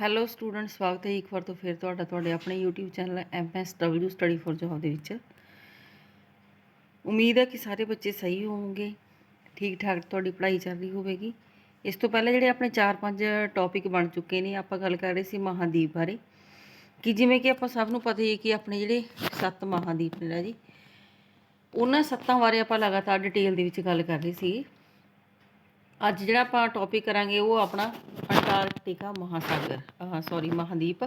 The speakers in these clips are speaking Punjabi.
ਹੈਲੋ ਸਟੂਡੈਂਟ ਸਵਾਗਤ ਹੈ ਇੱਕ ਵਾਰ ਤੋਂ ਫਿਰ ਤੁਹਾਡਾ, ਤੁਹਾਡੇ ਆਪਣੇ YouTube channel MSW study for job ਦੇ ਵਿੱਚ। ਉਮੀਦ ਹੈ ਕਿ ਸਾਰੇ ਬੱਚੇ ਸਹੀ ਹੋਣਗੇ ਠੀਕ ਠਾਕ ਤੁਹਾਡੀ ਪੜ੍ਹਾਈ ਚੱਲ ਰਹੀ ਹੋਵੇਗੀ। ਇਸ ਤੋਂ ਪਹਿਲਾਂ ਜਿਹੜੇ ਆਪਣੇ 4-5 ਟੌਪਿਕ ਬਣ ਚੁੱਕੇ ਨੇ, ਆਪਾਂ ਗੱਲ ਕਰ ਰਹੇ ਸੀ ਮਹਾਦੀਪ ਬਾਰੇ। ਕਿ ਜਿਵੇਂ ਕਿ ਆਪਾਂ ਸਭ ਨੂੰ ਪਤਾ ਹੀ ਹੈ ਕਿ ਆਪਣੇ ਜਿਹੜੇ ਸੱਤ ਮਹਾਦੀਪ ਨੇ ਜੀ, ਉਹਨਾਂ ਸੱਤਾਂ ਬਾਰੇ ਆਪਾਂ ਲਗਾਤਾਰ ਡਿਟੇਲ ਦੇ ਵਿੱਚ ਗੱਲ ਕਰ ਰਹੇ ਸੀ। ਅੱਜ ਜਿਹੜਾ ਆਪਾਂ ਟੌਪਿਕ ਕਰਾਂਗੇ, ਉਹ ਆਪਣਾ ਅੰਟਾਰਕਟਿਕਾ ਮਹਾਸਾਗਰ ਆਹ ਸੌਰੀ ਮਹਾਦੀਪ,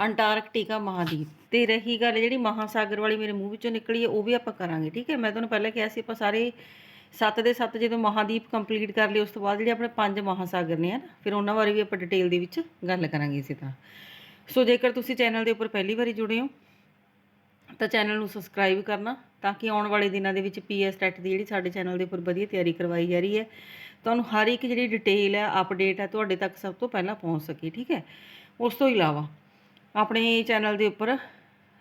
ਅੰਟਾਰਕਟਿਕਾ ਮਹਾਦੀਪ ਤੇ ਰਹੀ ਗੱਲ ਜਿਹੜੀ ਮਹਾਸਾਗਰ ਵਾਲੀ ਮੇਰੇ ਮੂੰਹ ਵਿੱਚੋਂ ਨਿਕਲੀ ਹੈ, ਉਹ ਵੀ ਆਪਾਂ ਕਰਾਂਗੇ, ਠੀਕ ਹੈ? ਮੈਂ ਤੁਹਾਨੂੰ ਪਹਿਲਾਂ ਕਿਹਾ ਸੀ ਆਪਾਂ ਸਾਰੇ ਸੱਤ ਦੇ ਸੱਤ ਜਦੋਂ ਮਹਾਦੀਪ ਕੰਪਲੀਟ ਕਰ ਲਏ, ਉਸ ਤੋਂ ਬਾਅਦ ਜਿਹੜੇ ਆਪਣੇ ਪੰਜ ਮਹਾਸਾਗਰ ਨੇ ਹਨ ਫਿਰ ਉਹਨਾਂ ਬਾਰੇ ਵੀ ਆਪਾਂ ਡਿਟੇਲ ਦੇ ਵਿੱਚ ਗੱਲ ਕਰਾਂਗੇ ਇਸੇ ਤਰ੍ਹਾਂ। ਸੋ ਜੇਕਰ ਤੁਸੀਂ ਚੈਨਲ ਦੇ ਉੱਪਰ ਪਹਿਲੀ ਵਾਰੀ ਜੁੜੇ ਹੋ, ਤਾਂ ਚੈਨਲ ਨੂੰ ਸਬਸਕ੍ਰਾਈਬ ਕਰਨਾ, ਤਾਂ ਕਿ ਆਉਣ ਵਾਲੇ ਦਿਨਾਂ ਦੇ ਵਿੱਚ ਪੀਐਸ ਟੈਟ ਦੀ ਜਿਹੜੀ ਸਾਡੇ ਚੈਨਲ ਦੇ ਉੱਪਰ ਵਧੀਆ ਤਿਆਰੀ ਕਰਵਾਈ ਜਾ ਰਹੀ ਹੈ। ਤੁਹਾਨੂੰ ਹਰ ਇੱਕ ਜਿਹੜੀ ਡਿਟੇਲ ਹੈ ਅਪਡੇਟ ਹੈ, ਤੁਹਾਡੇ ਤੱਕ ਸਭ ਤੋਂ ਪਹਿਲਾਂ ਪਹੁੰਚ ਸਕੇ, ਠੀਕ ਹੈ? ਉਸ ਤੋਂ ਇਲਾਵਾ ਆਪਣੇ ਚੈਨਲ ਦੇ ਉੱਪਰ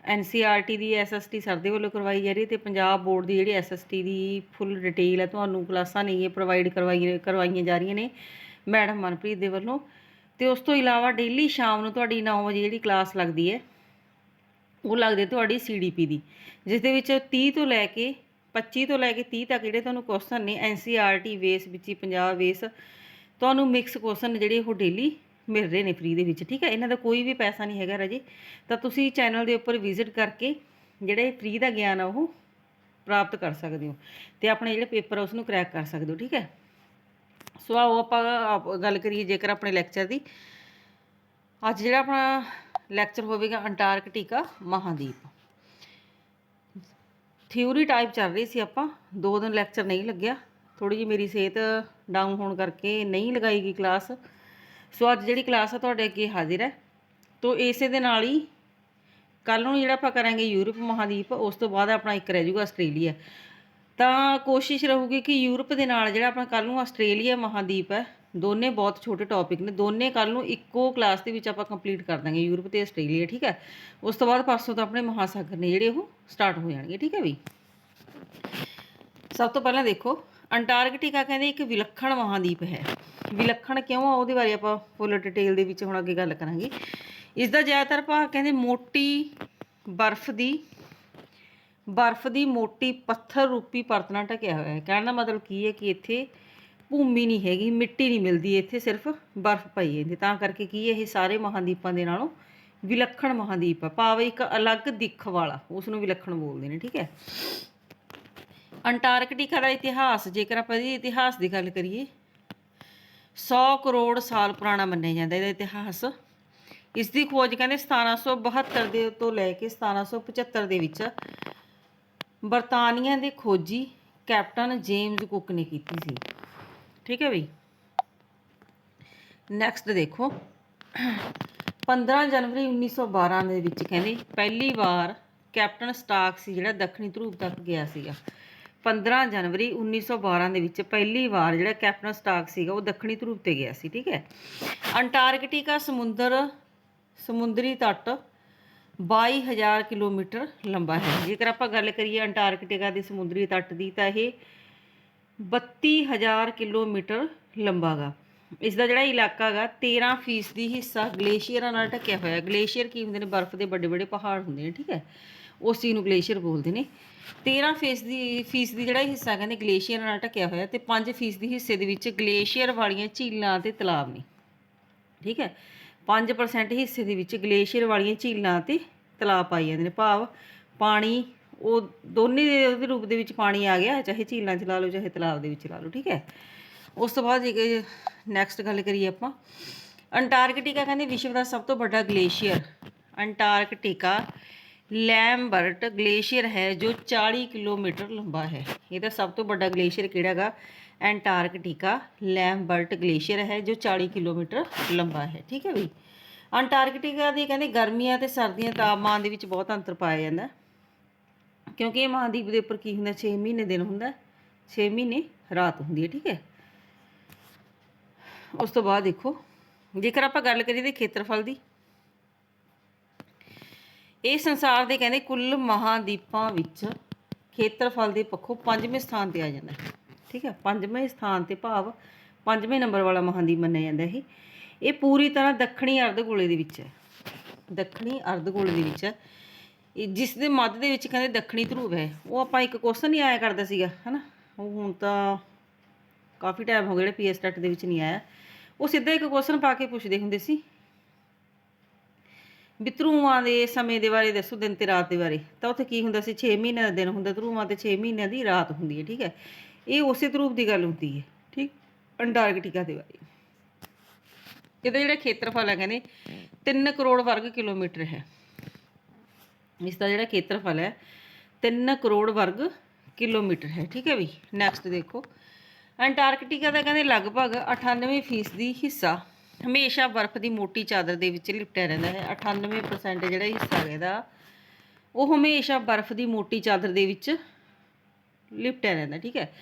ਐਨਸੀਆਰਟੀ ਦੀ ਐਸਐਸਟੀ ਸਰ ਦੇ ਵੱਲੋਂ ਕਰਵਾਈ ਜਾ ਰਹੀ ਹੈ ਤੇ ਪੰਜਾਬ ਬੋਰਡ ਦੀ ਜਿਹੜੀ ਐਸਐਸਟੀ ਦੀ ਫੁੱਲ ਡਿਟੇਲ ਹੈ, ਤੁਹਾਨੂੰ ਕਲਾਸਾਂ ਨਹੀਂ ਇਹ ਪ੍ਰੋਵਾਈਡ ਕਰਵਾਈ, ਕਰਵਾਈਆਂ ਜਾ ਰਹੀਆਂ ਨੇ ਮੈਡਮ ਮਨਪ੍ਰੀਤ ਦੇ ਵੱਲੋਂ। ਤੇ ਉਸ ਤੋਂ ਇਲਾਵਾ ਡੇਲੀ ਸ਼ਾਮ ਨੂੰ ਤੁਹਾਡੀ 9 ਵਜੇ ਜਿਹੜੀ ਕਲਾਸ ਲੱਗਦੀ ਹੈ, ਉਹ ਲੱਗਦੀ ਤੁਹਾਡੀ ਸੀਡੀਪੀ ਦੀ, ਜਿਸ ਦੇ ਵਿੱਚ 30 ਤੋਂ ਲੈ ਕੇ 25 ਤੋਂ ਲੈ ਕੇ 30 ਤੱਕ ਜਿਹੜੇ ਤੁਹਾਨੂੰ ਕੁਐਸਚਨ ਨੇ ਐਨਸੀਆਰਟੀ ਬੇਸ ਵਿੱਚ ਹੀ ਪੰਜਾਬ ਬੇਸ ਤੁਹਾਨੂੰ ਮਿਕਸ ਕੁਐਸਚਨ ਜਿਹੜੇ ਉਹ ਡੇਲੀ ਮਿਲ ਰਹੇ ਨੇ ਫ੍ਰੀ ਦੇ ਵਿੱਚ, ਠੀਕ ਹੈ? ਇਹਨਾਂ ਦਾ ਕੋਈ ਵੀ ਪੈਸਾ ਨਹੀਂ ਹੈਗਾ ਰਾਜੇ। ਤਾਂ ਤੁਸੀਂ ਚੈਨਲ ਦੇ ਉੱਪਰ ਵਿਜ਼ਿਟ ਕਰਕੇ ਜਿਹੜੇ ਫ੍ਰੀ ਦਾ ਗਿਆਨ ਆ ਉਹ ਪ੍ਰਾਪਤ ਕਰ ਸਕਦੇ ਹੋ ਤੇ ਆਪਣੇ ਜਿਹੜੇ ਪੇਪਰ ਆ ਉਸ ਨੂੰ ਕਰੈਕ ਕਰ ਸਕਦੇ ਹੋ, ਠੀਕ ਹੈ? ਸੋ ਆਓ ਆਪਾਂ ਆਪ- ਗੱਲ ਕਰੀਏ ਜੇਕਰ ਆਪਣੇ ਲੈਕਚਰ ਦੀ। ਅੱਜ ਜਿਹੜਾ ਆਪਣਾ ਲੈਕਚਰ ਹੋਵੇਗਾ ਅੰਟਾਰਕਟਿਕਾ ਮਹਾਦੀਪ। ਥਿਊਰੀ ਟਾਈਪ ਚੱਲ ਰਹੀ ਸੀ ਆਪਾਂ। ਦੋ ਦਿਨ ਲੈਕਚਰ ਨਹੀਂ ਲੱਗਿਆ। ਥੋੜੀ ਜਿਹੀ ਮੇਰੀ ਸਿਹਤ ਡਾਊਨ ਹੋਣ ਕਰਕੇ ਨਹੀਂ ਲਗਾਈ ਗਈ ਕਲਾਸ ਸੋ ਅੱਜ ਜਿਹੜੀ ਕਲਾਸ ਆ ਤੁਹਾਡੇ ਅੱਗੇ ਹਾਜ਼ਰ ਹੈ। ਤੋ ਇਸੇ ਦੇ ਨਾਲ ਹੀ ਕੱਲ ਨੂੰ ਜਿਹੜਾ ਆਪਾਂ ਕਰਾਂਗੇ ਯੂਰਪ ਮਹਾਦੀਪ, ਉਸ ਤੋਂ ਬਾਅਦ ਆਪਣਾ ਇੱਕ ਰਹਿ ਜਾਊਗਾ ਆਸਟ੍ਰੇਲੀਆ। ਤਾਂ ਕੋਸ਼ਿਸ਼ ਰਹੂਗੀ ਕਿ ਯੂਰਪ ਦੇ ਨਾਲ ਜਿਹੜਾ ਆਪਣਾ ਕੱਲ ਨੂੰ ਆਸਟ੍ਰੇਲੀਆ ਮਹਾਦੀਪ ਹੈ, ਦੋਨੇ ਬਹੁਤ ਛੋਟੇ ਟੌਪਿਕ ਨੇ। ਦੋਨੇ ਕੱਲ ਨੂੰ ਇੱਕੋ ਕਲਾਸ ਦੇ ਵਿੱਚ ਆਪਾਂ ਕੰਪਲੀਟ ਕਰ ਦਾਂਗੇ, ਯੂਰਪ ਤੇ ਆਸਟ੍ਰੇਲੀਆ, ਠੀਕ ਹੈ। ਉਸ ਤੋਂ ਬਾਅਦ ਪਰਸੋਂ ਤਾਂ ਆਪਣੇ ਮਹਾਸਾਗਰ ਨੇ ਜਿਹੜੇ ਉਹ ਸਟਾਰਟ ਹੋ ਜਾਣਗੇ, ਠੀਕ ਹੈ ਵੀ? ਸਭ ਤੋਂ ਪਹਿਲਾਂ ਦੇਖੋ, ਅੰਟਾਰਕਟਿਕਾ ਕਹਿੰਦੇ ਇੱਕ ਵਿਲੱਖਣ ਮਹਾਦੀਪ ਹੈ। ਵਿਲੱਖਣ ਕਿਉਂ ਆ? ਉਹਦੇ ਬਾਰੇ ਆਪਾਂ ਫੁੱਲ ਡਿਟੇਲ ਦੇ ਵਿੱਚ ਹੁਣ ਅੱਗੇ ਗੱਲ ਕਰਾਂਗੇ। ਇਸ ਦਾ ਜ਼ਿਆਦਾਤਰ ਭਾਗ ਕਹਿੰਦੇ ਮੋਟੀ ਬਰਫ਼ ਦੀ ਬਰਫ਼ ਦੀ ਮੋਟੀ ਪੱਥਰ ਰੂਪੀ ਪਰਤ ਨਾਲ ਢਕਿਆ ਹੋਇਆ ਹੈ। ਕਹਿਣ ਦਾ ਮਤਲਬ ਕੀ ਹੈ ਕਿ ਇੱਥੇ ਭੂਮੀ ਨਹੀਂ ਹੈਗੀ, ਮਿੱਟੀ ਨਹੀਂ ਮਿਲਦੀ, ਇੱਥੇ ਸਿਰਫ ਬਰਫ਼ ਪਈ ਹੈ। ਤਾਂ ਕਰਕੇ ਕੀ ਹੈ, ਇਹ ਸਾਰੇ ਮਹਾਦੀਪਾਂ ਦੇ ਨਾਲੋਂ ਵਿਲੱਖਣ ਮਹਾਦੀਪ ਹੈ ਭਾਵ ਇੱਕ ਅਲੱਗ ਦਿੱਖ ਵਾਲਾ ਉਸ ਨੂੰ ਵਿਲੱਖਣ ਬੋਲਦੇ ਨੇ, ਠੀਕ ਹੈ? ਅੰਟਾਰਕਟਿਕਾ ਦਾ ਇਤਿਹਾਸ, ਜੇਕਰ ਆਪਾਂ ਇਹਦੇ ਇਤਿਹਾਸ ਦੀ ਗੱਲ ਕਰੀਏ 100 ਕਰੋੜ ਸਾਲ ਪੁਰਾਣਾ ਮੰਨਿਆ ਜਾਂਦਾ ਇਹਦਾ ਇਤਿਹਾਸ। ਇਸ ਦੀ ਖੋਜ ਕਹਿੰਦੇ 1772 ਦੇ ਤੋਂ ਲੈ ਕੇ 1775 ਦੇ ਵਿੱਚ ਬਰਤਾਨੀਆ ਦੇ ਖੋਜੀ ਕੈਪਟਨ ਜੇਮਸ ਕੁੱਕ ਨੇ ਕੀਤੀ ਸੀ। ਠੀਕ ਹੈ ਬਈ? ਨੈਕਸਟ ਦੇਖੋ। 15 ਜਨਵਰੀ 1912 ਦੇ ਵਿੱਚ ਕਹਿੰਦੇ ਪਹਿਲੀ ਵਾਰ ਕੈਪਟਨ ਸਟਾਕ ਸੀ ਜਿਹੜਾ ਦੱਖਣੀ ਧਰੁਵ ਤੱਕ ਗਿਆ ਸੀਗਾ। 15 ਜਨਵਰੀ 1912 ਦੇ ਵਿੱਚ ਪਹਿਲੀ ਵਾਰ ਜਿਹੜਾ ਕੈਪਟਨ ਸਟਾਕ ਸੀਗਾ ਉਹ ਦੱਖਣੀ ਧਰੁਵ ਤੇ ਗਿਆ ਸੀ, ਠੀਕ ਹੈ। ਅੰਟਾਰਕਟਿਕਾ ਸਮੁੰਦਰ, ਸਮੁੰਦਰੀ ਤੱਟ 22000 ਕਿਲੋਮੀਟਰ ਲੰਬਾ ਹੈ। ਜੇਕਰ ਆਪਾਂ ਗੱਲ ਕਰੀਏ ਅੰਟਾਰਕਟਿਕਾ ਦੇ ਸਮੁੰਦਰੀ ਤੱਟ ਦੀ ਤਾਂ ਇਹ 32000 ਕਿਲੋਮੀਟਰ ਲੰਬਾ ਗਾ ਇਸ ਦਾ ਜਿਹੜਾ ਇਲਾਕਾ ਹੈਗਾ 13 ਫੀਸਦੀ ਹਿੱਸਾ ਗਲੇਸ਼ੀਅਰਾਂ ਨਾਲ ਢੱਕਿਆ ਹੋਇਆ ਗਲੇਸ਼ੀਅਰ ਕੀ ਹੁੰਦੇ ਨੇ? ਬਰਫ਼ ਦੇ ਵੱਡੇ ਵੱਡੇ ਪਹਾੜ ਹੁੰਦੇ ਨੇ, ਠੀਕ ਹੈ? ਉਸ ਚੀਜ਼ ਨੂੰ ਗਲੇਸ਼ੀਅਰ ਬੋਲਦੇ ਨੇ। 13 ਫੀਸਦੀ ਫੀਸਦੀ ਜਿਹੜਾ ਹਿੱਸਾ ਕਹਿੰਦੇ ਗਲੇਸ਼ੀਅਰ ਨਾਲ ਢੱਕਿਆ ਹੋਇਆ ਤੇ 5 ਫੀਸਦੀ ਹਿੱਸੇ ਦੇ ਵਿੱਚ ਗਲੇਸ਼ੀਅਰ ਵਾਲੀਆਂ ਝੀਲਾਂ ਤੇ ਤਲਾਬ ਨੇ, ਠੀਕ ਹੈ? 5% ਹਿੱਸੇ ਦੇ ਵਿੱਚ ਗਲੇਸ਼ੀਅਰ ਵਾਲੀਆਂ ਝੀਲਾਂ ਤੇ ਤਲਾਬ ਪਾਈ ਜਾਂਦੇ ਨੇ। ਭਾਵ ਪਾਣੀ, ਉਹ ਦੋਨੇ ਦੇ ਰੂਪ ਦੇ ਵਿੱਚ ਪਾਣੀ ਆ ਗਿਆ, ਚਾਹੇ ਝੀਲਾਂ 'ਚ ਲਾ ਲਓ, ਚਾਹੇ ਤਲਾਬ ਦੇ ਵਿੱਚ ਲਾ ਲਓ, ਠੀਕ ਹੈ? ਉਸ ਤੋਂ ਬਾਅਦ ਜੇ ਨੈਕਸਟ ਗੱਲ ਕਰੀਏ ਆਪਾਂ। ਅੰਟਾਰਕਟਿਕਾ ਕਹਿੰਦੇ ਵਿਸ਼ਵ ਦਾ ਸਭ ਤੋਂ ਵੱਡਾ ਗਲੇਸ਼ੀਅਰ। ਅੰਟਾਰਕਟਿਕਾ ਲੈਮਬਰਟ ਗਲੇਸ਼ੀਅਰ ਹੈ ਜੋ 40 ਕਿਲੋਮੀਟਰ ਲੰਬਾ ਹੈ। ਇਹਦਾ ਸਭ ਤੋਂ ਵੱਡਾ ਗਲੇਸ਼ੀਅਰ ਕਿਹੜਾ ਹੈਗਾ ਐਂਟਾਰਕਟਿਕਾ ਲੈਮਬਰਟ ਗਲੇਸ਼ੀਅਰ ਹੈ ਜੋ 40 ਕਿਲੋਮੀਟਰ ਲੰਬਾ ਹੈ, ਠੀਕ ਹੈ ਵੀ ਅੰਟਾਰਕਟਿਕਾ ਦੀ ਕਹਿੰਦੇ ਗਰਮੀਆਂ ਤੇ ਸਰਦੀਆਂ ਤਾਪਮਾਨ ਦੇ ਵਿੱਚ ਬਹੁਤ ਅੰਤਰ ਪਾਇਆ ਜਾਂਦਾ ਕਿਉਂਕਿ ਇਹ ਮਹਾਦੀਪ ਦੇ ਉੱਪਰ ਕੀ ਹੁੰਦਾ? 6 ਮਹੀਨੇ ਦਿਨ ਹੁੰਦਾ 6 ਮਹੀਨੇ ਰਾਤ ਹੁੰਦੀ ਹੈ, ਠੀਕ ਹੈ। ਉਸ ਤੋਂ ਬਾਅਦ ਦੇਖੋ, ਜੇਕਰ ਆਪਾਂ ਗੱਲ ਕਰੀਏ ਤੇ ਖੇਤਰਫਲ ਦੀ, ਇਹ ਸੰਸਾਰ ਦੇ ਕਹਿੰਦੇ ਕੁੱਲ ਮਹਾਦੀਪਾਂ ਵਿੱਚ ਖੇਤਰਫਲ ਦੇ ਪੱਖੋਂ ਪੰਜਵੇਂ ਸਥਾਨ ਤੇ ਆ ਜਾਂਦਾ ਹੈ। ਠੀਕ ਹੈ, ਪੰਜਵੇਂ ਸਥਾਨ ਤੇ ਭਾਵ ਪੰਜਵੇਂ ਨੰਬਰ ਵਾਲਾ ਮਹਾਦੀਪ ਮੰਨਿਆ ਜਾਂਦਾ ਇਹ ਇਹ ਪੂਰੀ ਤਰ੍ਹਾਂ ਦੱਖਣੀ ਅਰਧ ਗੋਲੇ ਦੇ ਵਿੱਚ ਹੈ। ਦੱਖਣੀ ਅਰਧ ਗੋਲੇ ਦੇ ਵਿੱਚ ਹੈ। ਇਹ ਜਿਸ ਦੇ ਮੱਧ ਦੇ ਵਿੱਚ ਕਹਿੰਦੇ ਦੱਖਣੀ ਧਰੂਵ ਹੈ। ਉਹ ਆਪਾਂ ਇੱਕ ਕੁਐਸਚਨ ਨਹੀਂ ਆਇਆ ਕਰਦਾ ਸੀਗਾ, ਹਨਾ? ਉਹ ਹੁਣ ਤਾਂ ਕਾਫੀ ਟਾਈਮ ਹੋ ਗਿਆ ਜਿਹੜਾ ਪੀਐਸ ਟੈਟ ਦੇ ਵਿੱਚ ਨਹੀਂ ਆਇਆ। ਉਹ ਸਿੱਧਾ ਇੱਕ ਕੁਐਸਚਨ ਪਾ ਕੇ ਪੁੱਛਦੇ ਹੁੰਦੇ ਸੀ। ਵੀ ਧਰੂਵਾਂ ਦੇ ਸਮੇਂ ਦੇ ਬਾਰੇ ਦੱਸੋ, ਦਿਨ ਤੇ ਰਾਤ ਦੇ ਬਾਰੇ। ਤਾਂ ਉੱਥੇ ਕੀ ਹੁੰਦਾ ਸੀ? 6 ਮਹੀਨਿਆਂ ਦਾ ਦਿਨ ਹੁੰਦਾ, ਧਰੂਵਾਂ ਤੇ 6 ਮਹੀਨਿਆਂ ਦੀ ਰਾਤ ਹੁੰਦੀ ਹੈ, ਠੀਕ ਹੈ? ਇਹ ਉਸੇ ਧਰੂਵ ਦੀ ਗੱਲ ਹੁੰਦੀ ਹੈ, ਠੀਕ? ਅੰਟਾਰਕਟਿਕਾ ਦੇ ਬਾਰੇ। ਇਹਦਾ ਜਿਹੜਾ ਖੇਤਰਫਲ ਹੈ ਕਹਿੰਦੇ 3 ਕਰੋੜ ਵਰਗ ਕਿਲੋਮੀਟਰ ਹੈ। ਇਸ ਦਾ ਜਿਹੜਾ ਖੇਤਰਫਲ ਹੈ 3 ਕਰੋੜ ਵਰਗ ਕਿਲੋਮੀਟਰ ਹੈ, ਠੀਕ ਹੈ ਵੀ? ਨੈਕਸਟ ਦੇਖੋ। ਅੰਟਾਰਕਟਿਕਾ ਦਾ ਕਹਿੰਦੇ ਲਗਭਗ 98% ਹਿੱਸਾ ਹਮੇਸ਼ਾ ਬਰਫ਼ ਦੀ ਮੋਟੀ ਚਾਦਰ ਦੇ ਵਿੱਚ ਲਿਪਟਿਆ ਰਹਿੰਦਾ ਹੈ। 98% ਜਿਹੜਾ ਹਿੱਸਾ ਹੈ ਇਹਦਾ, ਉਹ ਹਮੇਸ਼ਾ ਬਰਫ਼ ਦੀ ਮੋਟੀ ਚਾਦਰ ਦੇ ਵਿੱਚ ਲਿਪਟਿਆ ਰਹਿੰਦਾ, ਠੀਕ ਹੈ?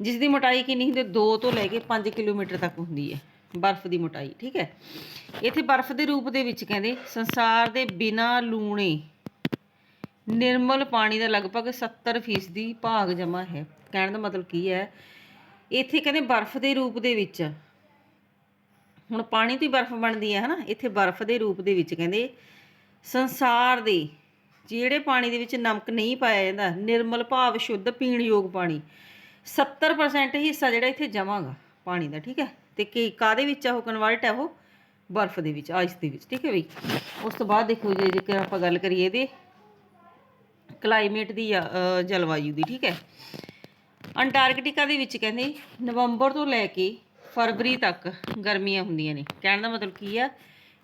ਜਿਸ ਦੀ ਮੋਟਾਈ ਕਿੰਨੀ ਹੁੰਦੀ 2 ਤੋਂ ਲੈ ਕੇ 5 ਕਿਲੋਮੀਟਰ ਤੱਕ ਹੁੰਦੀ ਹੈ, ਬਰਫ਼ ਦੀ ਮੋਟਾਈ, ਠੀਕ ਹੈ? ਇੱਥੇ ਬਰਫ਼ ਦੇ ਰੂਪ ਦੇ ਵਿੱਚ ਕਹਿੰਦੇ ਸੰਸਾਰ ਦੇ ਬਿਨਾ ਲੂਣੇ ਨਿਰਮਲ ਪਾਣੀ ਦਾ ਲਗਭਗ 70% ਦੀ ਭਾਗ ਜਮਾ ਹੈ। ਕਹਿਣ ਦਾ ਮਤਲਬ ਕੀ ਹੈ? ਇੱਥੇ ਕਹਿੰਦੇ ਬਰਫ਼ ਦੇ ਰੂਪ ਦੇ ਵਿੱਚ। ਹੁਣ ਪਾਣੀ ਤੋਂ ਹੀ ਬਰਫ਼ ਬਣਦੀ ਹੈ, ਹਨਾ? ਇੱਥੇ ਬਰਫ਼ ਦੇ ਰੂਪ ਦੇ ਵਿੱਚ ਕਹਿੰਦੇ ਸੰਸਾਰ ਦੇ ਜਿਹੜੇ ਪਾਣੀ ਦੇ ਵਿੱਚ ਨਮਕ ਨਹੀਂ ਪਾਇਆ ਜਾਂਦਾ, ਨਿਰਮਲ ਭਾਵ ਸ਼ੁੱਧ ਪੀਣ ਯੋਗ ਪਾਣੀ 70% ਹਿੱਸਾ ਜਿਹੜਾ ਇੱਥੇ ਜਮਾਗਾ ਪਾਣੀ ਦਾ, ਠੀਕ ਹੈ? ਤੇ ਕਿ ਕਾਦੇ ਵਿੱਚ ਆ ਉਹ ਕਨਵਰਟ ਹੈ ਉਹ? ਬਰਫ਼ ਦੇ ਵਿੱਚ ਆਈਸ ਦੇ ਵਿੱਚ, ਠੀਕ ਹੈ ਬਈ? ਉਸ ਤੋਂ ਬਾਅਦ ਦੇਖੋ ਜੇ, ਜੇਕਰ ਆਪਾਂ ਗੱਲ ਕਰੀਏ ਇਹਦੇ ਕਲਾਈਮੇਟ ਦੀ ਜਲਵਾਯੂ ਦੀ, ਠੀਕ ਹੈ? ਅੰਟਾਰਕਟਿਕਾ ਦੇ ਵਿੱਚ ਕਹਿੰਦੇ ਨਵੰਬਰ ਤੋਂ ਲੈ ਕੇ ਫਰਵਰੀ ਤੱਕ ਗਰਮੀਆਂ ਹੁੰਦੀਆਂ ਨੇ। ਕਹਿਣ ਦਾ ਮਤਲਬ ਕੀ ਆ?